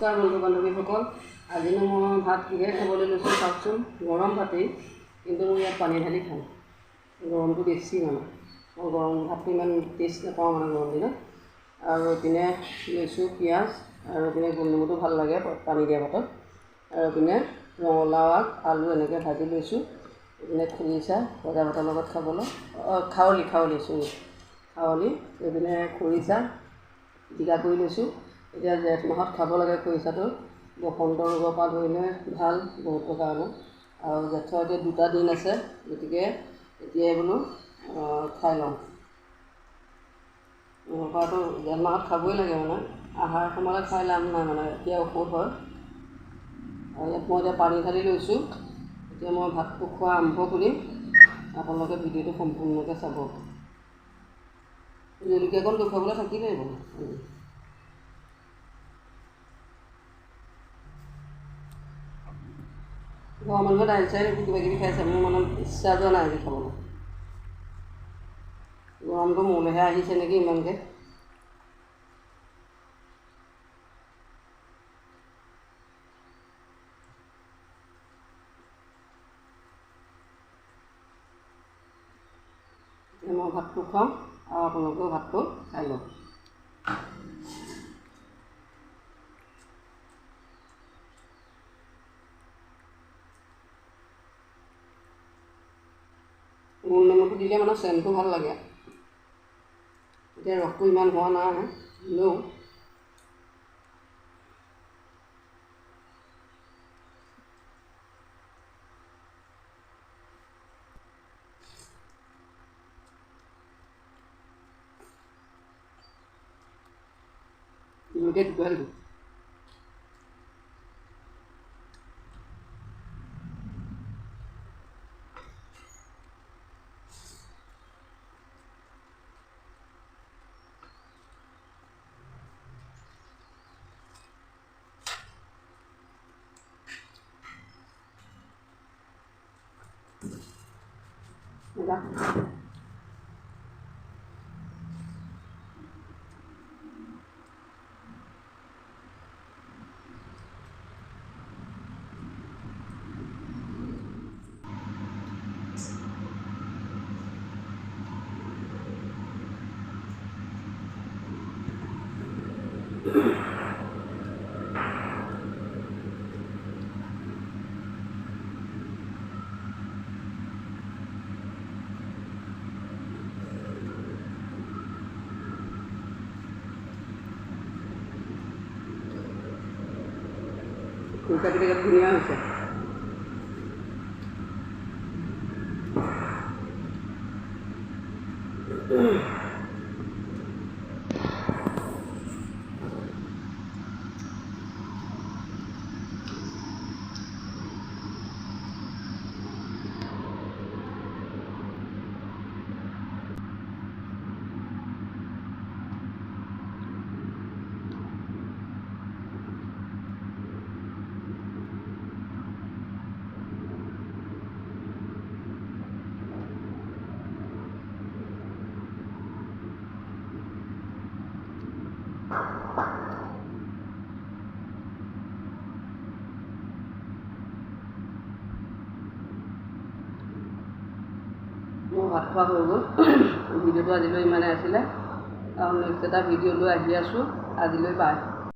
নমস্কাৰ বন্ধু বান্ধৱীসকল আজিনো মই ভাত কিহেৰে খাবলৈ লৈছোঁ চাওকচোন গৰম ভাতেই কিন্তু মই ইয়াত পানী ঢালি খাওঁ গৰমটো বেছি মানে মই গৰম ভাতটো ইমান টেষ্ট নাপাওঁ মানে গৰম দিনত। আৰু এইপিনে লৈছোঁ পিঁয়াজ আৰু এইপিনে গোলনেমুটো ভাল লাগে পানী দিয়া ভাতত। আৰু এইপিনে ৰঙালাও আগ আলু এনেকৈ ভাজি লৈছোঁ। এইপিনে খৰিচা ভজা ভাতৰ লগত খাবলৈ খাৱলি খাৱলি চৰি খাৱলি। এইপিনে খৰিচা পিটিকা কৰি লৈছোঁ। এতিয়া জেঠ মাহত খাব লাগে খৰিচাটো বসন্ত ৰোগৰ পৰা ধৰিলে ভাল বহুতৰ কাৰণে। আৰু জেঠৰ এতিয়া দুটা দিন আছে গতিকে এতিয়াই বোলো খাই লওঁ। পৰাটো জেঠ মাহত খাবই লাগে মানে আহাৰ সময়ত খাই লাভ নাই মানে এতিয়া ঔষধ হয়। আৰু ইয়াত মই এতিয়া পানী ঢালি লৈছোঁ এতিয়া মই ভাতটো খোৱা আৰম্ভ কৰিম আপোনালোকে ভিডিঅ'টো সম্পূৰ্ণকৈ চাব। জলকীয়াকণ দেখুৱাবলৈ থাকিলেই বাৰু। ঘৰৰ মানুহে চাইল একো কিবা কিবি খাইছে মোৰ মানে ইচ্ছা যোৱা নাই আজি খাবলৈ। গৰমটো মোলৈহে আহিছে নেকি ইমানকৈ। মই ভাতটো খাওঁ আৰু আপোনালোকেও ভাতটো খাই লওক। গোল নেমুটো দিলে মানে চেণ্টটো ভাল লাগে এতিয়া ৰসটো ইমান হোৱা নাই হ'লেও জলকীয়া দুটা দিলোঁ Voilà. পিটিকা ধুনীয়া হৈছে মোৰ ভাত খোৱা হৈ গ'ল। ভিডিঅ'টো আজিলৈ ইমানে আছিলে। আৰু নেক্সট এটা ভিডিঅ' লৈ আহি আছোঁ। আজিলৈ বাই